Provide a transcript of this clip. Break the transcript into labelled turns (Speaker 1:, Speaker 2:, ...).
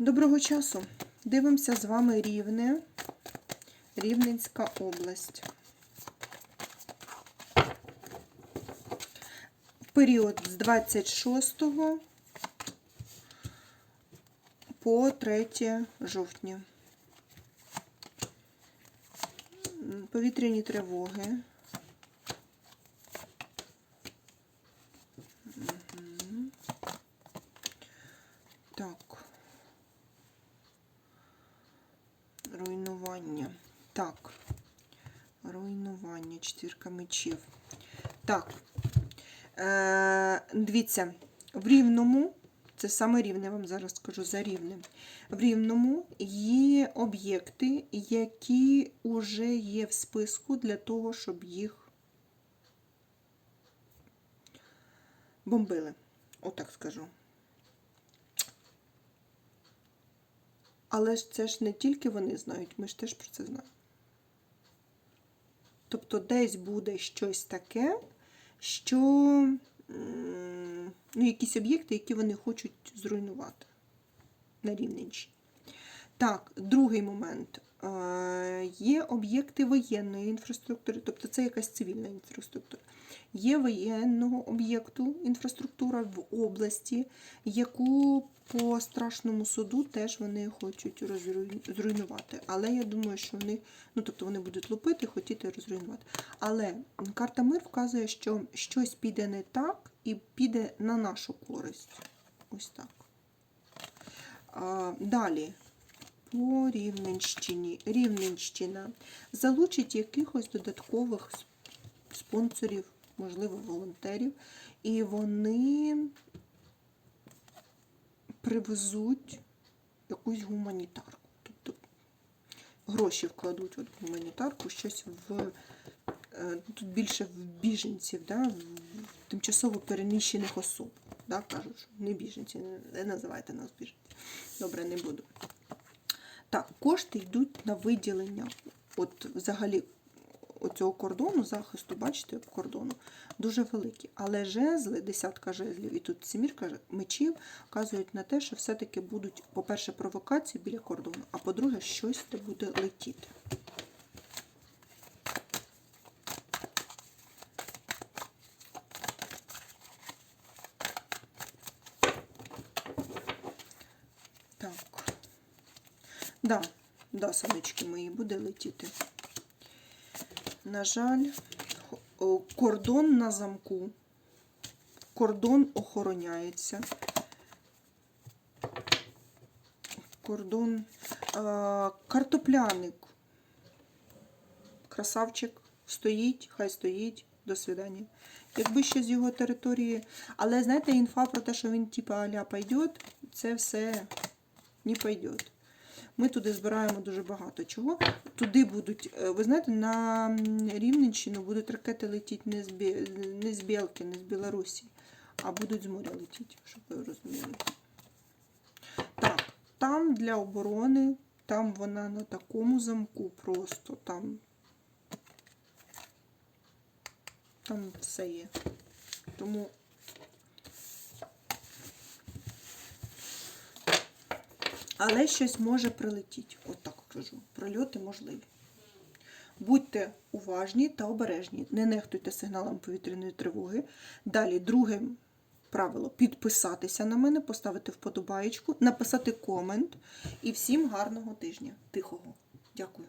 Speaker 1: Доброго часу. Дивимося з вами Рівне, Рівненська область. Період з 26 по 3 жовтня. Повітряні тривоги. Мгм. Так. Руйнування. Так. Руйнування. Четвірка мечів. Так. Е, дивіться, в рівному, це саме рівне, вам зараз скажу за рівнем. В рівному є об'єкти, які вже є в списку для того, щоб їх бомбили. Отак скажу. Але ж це ж не тільки вони знають, ми ж теж про це знаємо. Тобто десь буде щось таке, що ну, якісь об'єкти, які вони хочуть зруйнувати на Рівненщині. Так, другий момент. Е, Є об'єкти воєнної інфраструктури, тобто це якась цивільна інфраструктура. Є воєнного об'єкту інфраструктура в області, яку по страшному суду теж вони хочуть зруйнувати. Але я думаю, що вони, ну тобто вони будуть лупити, хотіти розруйнувати. Але карта мир вказує, що щось піде не так і піде на нашу користь. Ось так. А, далі. По Рівненщині. Рівненщина залучить якихось додаткових спонсорів, можливо, волонтерів, і вони привезуть якусь гуманітарку. Тобто гроші вкладуть от гуманітарку, щось в е, тут більше в біженців, да, в тимчасово переміщених особ. Да, кажуть, що не біженці, не називайте нас біженці. Добре, не буду. Так, кошти йдуть на виділення. От взагалі оцього кордону, захисту, бачите, кордону, дуже великі. Але жезли, десятка жезлів, і тут сімірка мечів вказують на те, що все-таки будуть, по-перше, провокації біля кордону, а по-друге, щось де буде летіти. Так. Да, да, сонечки мої, буде летіти. На жаль, кордон на замку. Кордон охороняється. Кордон. Картопляник. Красавчик стоїть, хай стоїть. До свидання. Якби ще з його території. Але знаєте, інфа про те, що він типа аля пойдет, це все не пойдет. Ми туди збираємо дуже багато чого. Туди будуть, е, ви знаєте, на Рівненщину будуть ракети летіти не з, не з Білки, не з Білорусі, а будуть з моря летіти, щоб ви розуміли. Так, там для оборони, там вона на такому замку просто, там, там все є. Тому Але щось може прилетіти. От так кажу. Прильоти можливі. Будьте уважні та обережні. Не нехтуйте сигналом повітряної тривоги. Далі, друге правило підписатися на мене, поставити вподобаєчку, написати комент. І всім гарного тижня. Тихого. Дякую.